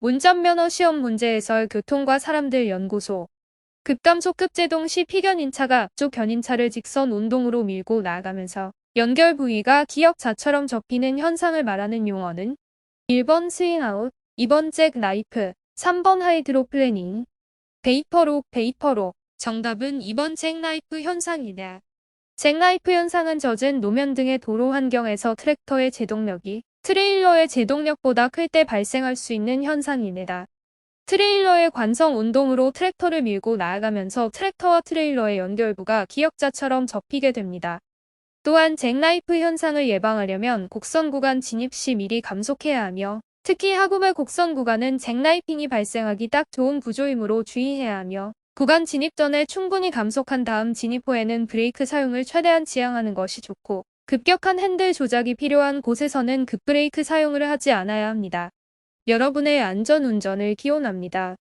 운전면허 시험 문제 해설 교통과 사람들 연구소 급감속 급제동 시 피견인차가 앞쪽 견인차를 직선 운동으로 밀고 나아가면서 연결 부위가 기역자처럼 접히는 현상을 말하는 용어는 1번 스윙아웃, 2번 잭 나이프, 3번 하이드로플래닝, 베이퍼록, 베이퍼록. 정답은 2번 잭나이프 현상이다. 잭나이프 현상은 젖은 노면 등의 도로 환경에서 트랙터의 제동력이 트레일러의 제동력보다 클 때 발생할 수 있는 현상이다. 트레일러의 관성 운동으로 트랙터를 밀고 나아가면서 트랙터와 트레일러의 연결부가 기역자처럼 접히게 됩니다. 또한 잭나이프 현상을 예방하려면 곡선 구간 진입 시 미리 감속해야 하며 특히 하구발 곡선 구간은 잭나이핑이 발생하기 딱 좋은 구조이므로 주의해야 하며 구간 진입 전에 충분히 감속한 다음 진입 후에는 브레이크 사용을 최대한 지양하는 것이 좋고 급격한 핸들 조작이 필요한 곳에서는 급브레이크 사용을 하지 않아야 합니다. 여러분의 안전 운전을 기원합니다.